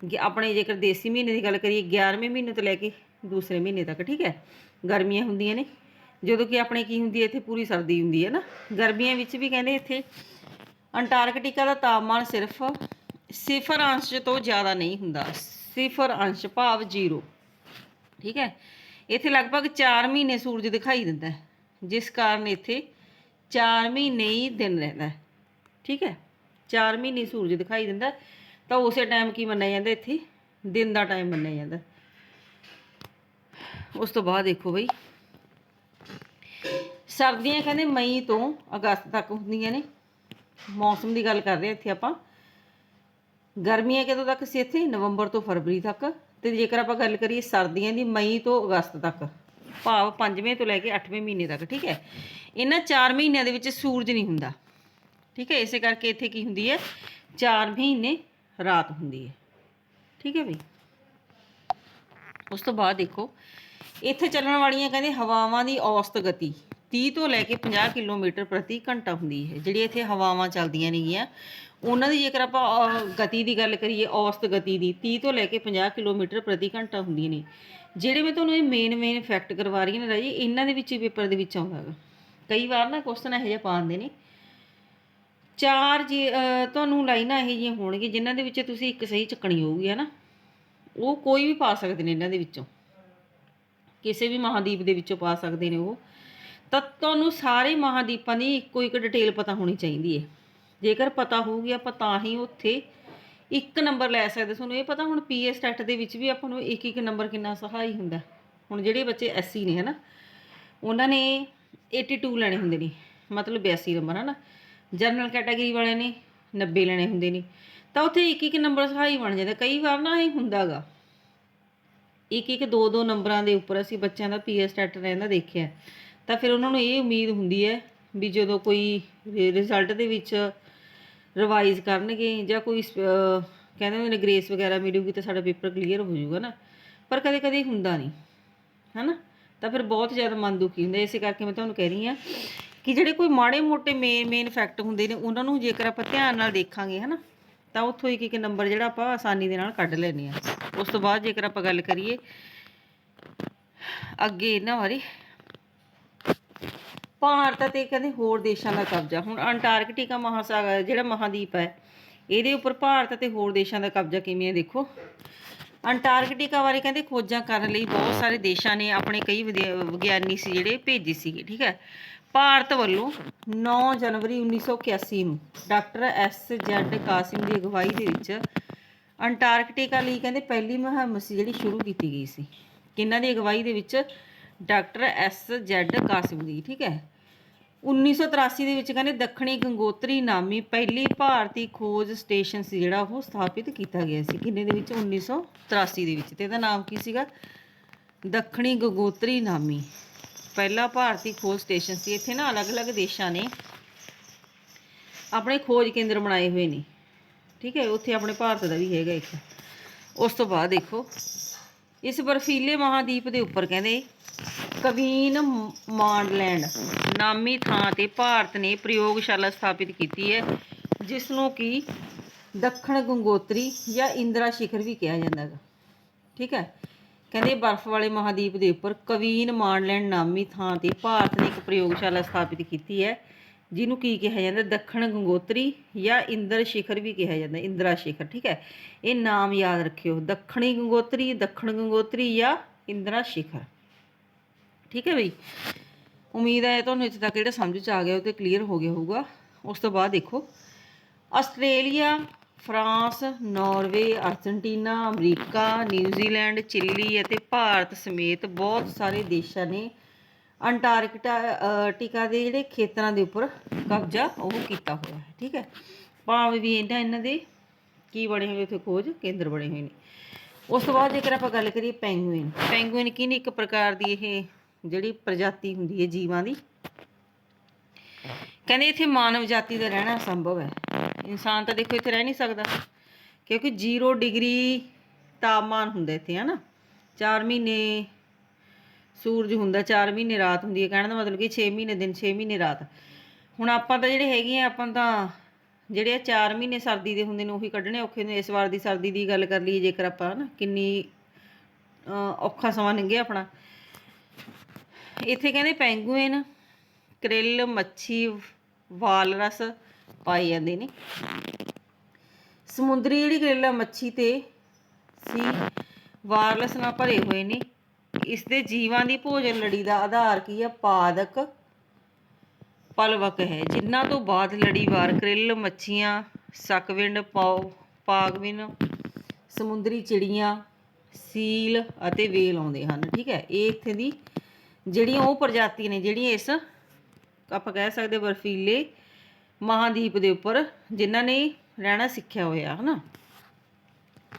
ਕਿ ਆਪਣੇ ਜੇਕਰ ਦੇਸੀ ਮਹੀਨੇ ਦੀ ਗੱਲ ਕਰੀਏ 11ਵੇਂ ਮਹੀਨੇ ਤੋਂ ਲੈ ਕੇ ਦੂਸਰੇ ਮਹੀਨੇ ਤੱਕ, ਠੀਕ ਹੈ? ਗਰਮੀਆਂ ਹੁੰਦੀਆਂ ਨੇ। ਜਦੋਂ ਕਿ ਆਪਣੇ ਕੀ ਹੁੰਦੀ ਹੈ? ਇੱਥੇ ਪੂਰੀ ਸਰਦੀ ਹੁੰਦੀ ਹੈ ਨਾ। ਗਰਮੀਆਂ ਵਿੱਚ ਵੀ ਕਹਿੰਦੇ ਇੱਥੇ ਅੰਟਾਰਕਟਿਕਾ ਦਾ ਤਾਪਮਾਨ ਸਿਰਫ ਸਿਫਰ ਅੰਸ਼ ਤੋਂ ਜ਼ਿਆਦਾ ਨਹੀਂ ਹੁੰਦਾ। ਸਿਫਰ ਅੰਸ਼ ਭਾਵ 0 ਠੀਕ ਹੈ? ਇੱਥੇ ਲਗਭਗ 4 ਮਹੀਨੇ ਸੂਰਜ ਦਿਖਾਈ ਦਿੰਦਾ ਜਿਸ ਕਾਰਨ ਇੱਥੇ 4 ਮਹੀਨੇ ਹੀ ਦਿਨ ਰਹਿੰਦਾ ਠੀਕ ਹੈ? 4 ਮਹੀਨੇ ਸੂਰਜ ਦਿਖਾਈ ਦਿੰਦਾ ਤਾਂ ਉਸੇ ਟਾਈਮ ਕੀ ਮੰਨਿਆ ਜਾਂਦਾ ਇੱਥੇ? ਦਿਨ ਦਾ ਟਾਈਮ ਮੰਨਿਆ ਜਾਂਦਾ ਉਸ ਤੋਂ ਬਾਅਦ ਦੇਖੋ ਬਈ। ਸਰਦੀਆਂ ਕਹਿੰਦੇ ਮਈ ਤੋਂ ਅਗਸਤ ਤੱਕ ਹੁੰਦੀਆਂ ਨੇ। ਮੌਸਮ ਦੀ ਗੱਲ ਕਰ ਰਹੇ ਇੱਥੇ ਆਪਾਂ। ਗਰਮੀਆਂ ਕਦੋਂ ਤੱਕ ਸੀ ਇੱਥੇ? ਨਵੰਬਰ ਤੋਂ ਫਰਵਰੀ ਤੱਕ। ਤੇ ਜੇਕਰ ਆਪਾਂ ਗੱਲ ਕਰੀਏ ਸਰਦੀਆਂ ਦੀ ਮਈ ਤੋਂ ਅਗਸਤ ਤੱਕ। ਭਾਵ 5ਵੇਂ ਤੋਂ ਲੈ ਕੇ 8ਵੇਂ ਮਹੀਨੇ ਤੱਕ, ਠੀਕ ਹੈ? ਇਹਨਾਂ 4 ਮਹੀਨਿਆਂ ਦੇ ਵਿੱਚ ਸੂਰਜ ਨਹੀਂ ਹੁੰਦਾ, ਠੀਕ ਹੈ? ਇਸੇ ਕਰਕੇ ਇੱਥੇ ਕੀ ਹੁੰਦੀ ਹੈ? 4 ਮਹੀਨੇ ਰਾਤ ਹੁੰਦੀ ਹੈ, ਠੀਕ ਹੈ ਬਈ ਉਸ ਤੋਂ ਬਾਅਦ ਦੇਖੋ, ਇੱਥੇ ਚੱਲਣ ਵਾਲੀਆਂ ਕਹਿੰਦੇ ਹਵਾਵਾਂ ਦੀ ਔਸਤ ਗਤੀ 30 ਤੋਂ ਲੈ ਕੇ 50 ਕਿਲੋਮੀਟਰ ਪ੍ਰਤੀ ਘੰਟਾ ਹੁੰਦੀ ਹੈ। ਜਿਹੜੀ ਇੱਥੇ ਹਵਾਵਾਂ ਚੱਲਦੀਆਂ ਨੇਗੀਆਂ ਉਹਨਾਂ ਦੀ ਜੇਕਰ ਆਪਾਂ ਅਹ, ਗਤੀ ਦੀ ਗੱਲ ਕਰੀਏ ਔਸਤ ਗਤੀ ਦੀ 30 ਤੋਂ ਲੈ ਕੇ 50 ਕਿਲੋਮੀਟਰ ਪ੍ਰਤੀ ਘੰਟਾ ਹੁੰਦੀਆਂ ਨੇ। ਜਿਹੜੇ ਮੈਂ ਤੁਹਾਨੂੰ ਇਹ ਮੇਨ ਮੇਨ ਫੈਕਟ ਕਰਵਾ ਰਹੀ ਹਾਂ ਨਾ ਰਾਜੀ ਇਹਨਾਂ ਦੇ ਵਿੱਚ ਹੀ ਪੇਪਰ ਦੇ ਵਿੱਚ ਆਉਂਦਾ ਹੈਗਾ। ਕਈ ਵਾਰ ਨਾ ਕੁਐਸਚਨ ਇਹੋ ਜਿਹੇ ਪਾ ਦਿੰਦੇ ਨੇ। ਚਾਰ ਜੀ ਅਹ, ਤੁਹਾਨੂੰ ਲਾਈਨਾਂ ਇਹੋ ਜਿਹੀਆਂ ਹੋਣਗੀਆਂ ਜਿਨ੍ਹਾਂ ਦੇ ਵਿੱਚ ਤੁਸੀਂ ਇੱਕ ਸਹੀ ਚੱਕਣੀ ਹੋਊਗੀ ਹੈ ਨਾ? ਉਹ ਕੋਈ ਵੀ ਪਾ ਸਕਦੇ ਨੇ ਇਹਨਾਂ ਦੇ ਵਿੱਚੋਂ। ਕਿਸੇ ਵੀ ਮਹਾਦੀਪ ਦੇ ਵਿੱਚੋਂ ਪਾ ਸਕਦੇ ਨੇ ਉਹ। ਤਾਂ ਤੁਹਾਨੂੰ ਸਾਰੇ ਮਹਾਦੀਪਾਂ ਦੀ ਇੱਕੋ ਇੱਕ ਡਿਟੇਲ ਪਤਾ ਹੋਣੀ ਚਾਹੀਦੀ ਹੈ। ਜੇਕਰ ਪਤਾ ਹੋਊਗੀ, ਆਪਾਂ ਤਾਂ ਹੀ ਉੱਥੇ ਇੱਕ ਨੰਬਰ ਲੈ ਸਕਦੇ ਤੁਹਾਨੂੰ ਇਹ ਪਤਾ ਹੁਣ ਪੀਐਸ ਟੈਟ ਦੇ ਵਿੱਚ ਵੀ ਆਪਾਂ ਨੂੰ ਇੱਕ ਇੱਕ ਨੰਬਰ ਕਿੰਨਾ ਸਹਾਈ ਹੁੰਦਾ। ਹੁਣ ਜਿਹੜੇ ਬੱਚੇ ਐਸਸੀ ਨੇ, ਹਨਾ, ਉਹਨਾਂ ਨੇ 82 ਲੈਣੇ ਹੁੰਦੇ ਨੇ, ਮਤਲਬ 82 ਨੰਬਰ ਹਨਾ। ਜਨਰਲ ਕੈਟਾਗਰੀ ਵਾਲਿਆਂ ਨੇ 90 ਲੈਣੇ ਹੁੰਦੇ ਨੇ। ਤਾਂ ਉੱਥੇ ਇੱਕ ਇੱਕ ਨੰਬਰ ਸਹਾਈ ਬਣ ਜਾਂਦਾ। ਕਈ ਵਾਰ ਨਾ ਇਹ ਹੁੰਦਾਗਾ। ਇੱਕ ਇੱਕ ਦੋ ਦੋ ਨੰਬਰਾਂ ਦੇ ਉੱਪਰ ਅਸੀਂ ਬੱਚਿਆਂ ਦਾ ਪੀਐਸ ਟੈਟ ਰਹਿੰਦਾ ਦੇਖਿਆ। ਤਾਂ ਫਿਰ ਉਹਨਾਂ ਨੂੰ ਇਹ ਉਮੀਦ ਹੁੰਦੀ ਹੈ ਵੀ ਜਦੋਂ ਕੋਈ ਰਿਜ਼ਲਟ ਦੇ ਵਿੱਚ ਰਿਵਾਈਜ਼ ਕਰਨਗੇ ਜਾਂ ਕੋਈ ਸ- ਕਹਿੰਦੇ ਨੇ ਗ੍ਰੇਸ ਵਗੈਰਾ ਮਿਲੂਗੀ ਤਾਂ ਸਾਡਾ ਪੇਪਰ ਕਲੀਅਰ ਹੋ ਜਾਊਗਾ ਨਾ। ਪਰ ਕਦੇ ਕਦੇ ਹੁੰਦਾ ਨਹੀਂ, ਹਨਾ? ਤਾਂ ਫਿਰ ਬਹੁਤ ਜ਼ਿਆਦਾ ਮਨ ਦੁਖੀ ਹੁੰਦਾ ਇਸੇ ਕਰਕੇ ਮੈਂ ਤੁਹਾਨੂੰ ਕਹਿ ਰਹੀ ਹਾਂ ਕਿ ਜਿਹੜੇ ਕੋਈ ਮਾੜੇ ਮੋਟੇ ਮੇਨ ਮੇਨ ਫੈਕਟ ਹੁੰਦੇ ਨੇ, ਉਹਨਾਂ ਨੂੰ ਜੇਕਰ ਆਪਾਂ ਧਿਆਨ ਨਾਲ ਦੇਖਾਂਗੇ, ਹਨਾ, ਤਾਂ ਉੱਥੋਂ ਇੱਕ ਇੱਕ ਨੰਬਰ ਜਿਹੜਾ ਆਪਾਂ ਆਸਾਨੀ ਦੇ ਨਾਲ ਕੱਢ ਲੈਂਦੇ ਆ ਉਸ ਤੋਂ ਬਾਅਦ ਜੇਕਰ ਆਪਾਂ ਗੱਲ ਕਰੀਏ ਅੱਗੇ ਇਹਨਾਂ ਬਾਰੇ ਭਾਰਤ ਅਤੇ ਕਹਿੰਦੇ ਹੋਰ ਦੇਸ਼ਾਂ ਦਾ ਕਬਜ਼ਾ। ਹੁਣ ਅੰਟਾਰਕਟਿਕਾ ਮਹਾਸਾਗਰ, ਜਿਹੜਾ ਮਹਾਦੀਪ ਹੈ, ਇਹਦੇ ਉੱਪਰ ਭਾਰਤ ਅਤੇ ਹੋਰ ਦੇਸ਼ਾਂ ਦਾ ਕਬਜ਼ਾ ਕਿਵੇਂ ਹੈ, ਦੇਖੋ। ਅੰਟਾਰਕਟਿਕਾ ਬਾਰੇ ਕਹਿੰਦੇ ਖੋਜਾਂ ਕਰਨ ਲਈ ਬਹੁਤ ਸਾਰੇ ਦੇਸ਼ਾਂ ਨੇ ਆਪਣੇ ਕਈ ਵਿਦਿਆ- ਵਿਗਿਆਨੀ ਸੀ ਜਿਹੜੇ ਭੇਜੇ ਸੀਗੇ, ਠੀਕ ਹੈ। ਭਾਰਤ ਵੱਲੋਂ 9 ਜਨਵਰੀ 1981 ਨੂੰ ਡਾਕਟਰ ਐਸ ਜੈਡ ਕਾਸਿਮ ਦੀ ਅਗਵਾਈ ਦੇ ਵਿੱਚ ਅੰਟਾਰਕਟਿਕਾ ਲਈ ਕਹਿੰਦੇ ਪਹਿਲੀ ਮੁਹਿੰਮ ਸੀ ਜਿਹੜੀ ਸ਼ੁਰੂ ਕੀਤੀ ਗਈ ਸੀ। ਕਿਹਨਾਂ ਦੀ ਅਗਵਾਈ ਦੇ ਵਿੱਚ? ਡਾਕਟਰ ਐਸ ਜੈਡ ਕਾਸਿਮ ਦੀ, ਠੀਕ ਹੈ। 1983 ਦੇ ਵਿੱਚ ਕਹਿੰਦੇ ਦੱਖਣੀ ਗੰਗੋਤਰੀ ਨਾਮੀ ਪਹਿਲੀ ਭਾਰਤੀ ਖੋਜ ਸਟੇਸ਼ਨ ਸੀ ਜਿਹੜਾ ਉਹ ਸਥਾਪਿਤ ਕੀਤਾ ਗਿਆ ਸੀ। ਕਿੰਨੇ ਦੇ ਵਿੱਚ? 1983 ਦੇ ਵਿੱਚ। ਤੇ ਇਹਦਾ ਨਾਮ ਕੀ ਸੀਗਾ? ਦੱਖਣੀ ਗੰਗੋਤਰੀ ਨਾਮੀ ਪਹਿਲਾ ਭਾਰਤੀ ਖੋਜ ਸਟੇਸ਼ਨ ਸੀ। ਇੱਥੇ ਨਾ ਅਲੱਗ-ਅਲੱਗ ਦੇਸ਼ਾਂ ਨੇ ਆਪਣੇ ਖੋਜ ਕੇਂਦਰ ਬਣਾਏ ਹੋਏ ਨੇ। ਠੀਕ ਹੈ, ਉੱਥੇ ਆਪਣੇ ਭਾਰਤ ਦਾ ਵੀ ਹੈਗਾ ਇੱਕ। ਉਸ ਤੋਂ ਬਾਅਦ ਦੇਖੋ, ਇਸ ਬਰਫੀਲੇ ਮਹਾਦੀਪ ਦੇ ਉੱਪਰ ਕਹਿੰਦੇ ਕਵੀਨ ਮਾਂਡਲੈਂਡ ਨਾਮੀ ਥਾਂ ਤੇ ਭਾਰਤ ਨੇ ਪ੍ਰਯੋਗਸ਼ਾਲਾ ਸਥਾਪਿਤ ਕੀਤੀ ਹੈ ਜਿਸ ਨੂੰ ਕਿ ਦੱਖਣ ਗੰਗੋਤਰੀ ਜਾਂ ਇੰਦਰਾ ਸ਼ਿਖਰ ਵੀ ਕਿਹਾ ਜਾਂਦਾ ਹੈ ਠੀਕ ਹੈ? ਕਹਿੰਦੇ ਬਰਫ਼ ਵਾਲੇ ਮਹਾਦੀਪ ਦੇ ਉੱਪਰ ਕਵੀਨ ਮਾਂਡਲੈਂਡ ਨਾਮੀ ਥਾਂ ਤੇ ਭਾਰਤ ਨੇ ਇੱਕ ਪ੍ਰਯੋਗਸ਼ਾਲਾ ਸਥਾਪਿਤ ਕੀਤੀ ਹੈ, ਜਿਹਨੂੰ ਕੀ ਕਿਹਾ ਜਾਂਦਾ, ਦੱਖਣ ਗੰਗੋਤਰੀ ਜਾਂ ਇੰਦਰ ਸ਼ਿਖਰ ਵੀ ਕਿਹਾ ਜਾਂਦਾ, ਇੰਦਰਾ ਸ਼ਿਖਰ। ਠੀਕ ਹੈ? ਇਹ ਨਾਮ ਯਾਦ ਰੱਖਿਓ, ਦੱਖਣੀ ਗੰਗੋਤਰੀ, ਦੱਖਣ ਗੰਗੋਤਰੀ ਜਾਂ ਇੰਦਰਾ ਸ਼ਿਖਰ। ਠੀਕ ਹੈ ਬਈ? ਉਮੀਦ ਹੈ ਤੁਹਾਨੂੰ ਇੱਥੇ ਤੱਕ ਜਿਹੜਾ ਸਮਝ ਚ ਆ ਗਿਆ ਉਹ ਤੇ ਕਲੀਅਰ ਹੋ ਗਿਆ ਹੋਊਗਾ। ਉਸ ਤੋਂ ਬਾਅਦ ਦੇਖੋ। Australia France Norway Argentina America New Zealand Chile ਅਤੇ ਭਾਰਤ ਸਮੇਤ ਬਹੁਤ ਸਾਰੇ ਦੇਸ਼ਾਂ ਨੇ ਅੰਟਾਰਕਟਾ ਅ, ਟਿਕਾ ਦੇ ਜਿਹੜੇ ਖੇਤਰਾਂ ਦੇ ਉੱਪਰ ਕਬਜ਼ਾ ਉਹ ਕੀਤਾ ਹੋਇਆ ਹੈ। ਠੀਕ ਹੈ? ਭਾਵੇਂ ਵੀ ਇਹਨਾਂ ਇਹਨਾਂ ਦੇ ਕੀ ਬਣੇ ਹੋਏ ਉੱਥੇ ਖੋਜ ਕੇਂਦਰ ਬਣੇ ਹੋਏ ਨੇ। ਉਸ ਤੋਂ ਬਾਅਦ ਜੇਕਰ ਆਪਾਂ ਗੱਲ ਕਰੀਏ ਪੈਂਗੁਇਨ ਪੈਂਗੁਇਨ ਕੀ ਨੇ ਇੱਕ ਪ੍ਰਕਾਰ ਦੀ ਇਹ ਜਿਹੜੀ ਪ੍ਰਜਾਤੀ ਹੁੰਦੀ ਹੈ ਜੀਵਾਂ ਦੀ। ਕਹਿੰਦੇ ਇੱਥੇ ਮਾਨਵ ਜਾਤੀ ਦਾ ਰਹਿਣਾ ਸੰਭਵ ਹੈ। ਇਨਸਾਨ ਤਾਂ ਦੇਖੋ ਇੱਥੇ ਰਹਿ ਨਹੀਂ ਸਕਦਾ। ਕਿਉਂਕਿ 0 ਡਿਗਰੀ ਤਾਪਮਾਨ ਹੁੰਦਾ ਇੱਥੇ ਹਨਾ 4 ਮਹੀਨੇ ਸੂਰਜ ਹੁੰਦਾ 4 ਮਹੀਨੇ ਰਾਤ ਹੁੰਦੀ ਹੈ। ਕਹਿਣ ਦਾ ਮਤਲਬ ਕਿ 6 ਮਹੀਨੇ ਦਿਨ 6 ਮਹੀਨੇ ਰਾਤ। ਹੁਣ ਆਪਾਂ ਤਾਂ ਜਿਹੜੇ ਹੈਗੇ ਆ, ਆਪਾਂ ਤਾਂ ਜਿਹੜੇ ਆ 4 ਮਹੀਨੇ ਸਰਦੀ ਦੇ ਹੁੰਦੇ ਨੇ, ਉਹੀ ਕੱਢਣੇ ਔਖੇ ਨੇ। ਇਸ ਵਾਰ ਦੀ ਸਰਦੀ ਦੀ ਗੱਲ ਕਰ ਲਈਏ ਜੇਕਰ ਆਪਾਂ ਨਾ? ਕਿੰਨੀ ਔਖਾ ਸਮਾਂ ਲੰਘਿਆ ਆਪਣਾ। ਇੱਥੇ ਕਹਿੰਦੇ ਪੈਂਗੁਇਨ ਕ੍ਰਿਲ, ਮੱਛੀ ਵਾਲਰਸ ਪਾਏ ਜਾਂਦੇ ਨੇ। ਸਮੁੰਦਰੀ ਜਿਹੜੀ ਕ੍ਰਿਲ ਮੱਛੀ ਤੇ ਸੀ ਵਾਰਲਸ ਨਾਲ ਭਰੇ ਹੋਏ ਨੇ। ਇਸ ਦੇ ਜੀਵਾਂ ਦੀ ਭੋਜਨ ਲੜੀ ਦਾ ਆਧਾਰ ਕੀ ਹੈ ਪਾਦਕ, ਪਲਵਕ ਹੈ। ਜਿਨ੍ਹਾਂ ਤੋਂ ਬਾਅਦ ਲੜੀਵਾਰ ਕ੍ਰਿਲ, ਮੱਛੀਆਂ, ਸਕਵਿੰਡ, ਪਾਉ ਪਾਗਵਿਨ ਸਮੁੰਦਰੀ ਚਿੜੀਆਂ, ਸੀਲ ਅਤੇ ਵੇਲ ਆਉਂਦੇ ਹਨ। ਠੀਕ ਹੈ, ਇਹ ਇੱਥੇ ਦੀ ਜਿਹੜੀਆਂ ਉਹ ਪ੍ਰਜਾਤੀਆਂ ਨੇ, ਜਿਹੜੀਆਂ ਇਸ ਆਪਾਂ ਕਹਿ ਸਕਦੇ ਬਰਫੀਲੇ ਮਹਾਦੀਪ ਦੇ ਉੱਪਰ ਜਿਨ੍ਹਾਂ ਨੇ ਰਹਿਣਾ ਸਿੱਖਿਆ ਹੋਇਆ, ਹਨਾ?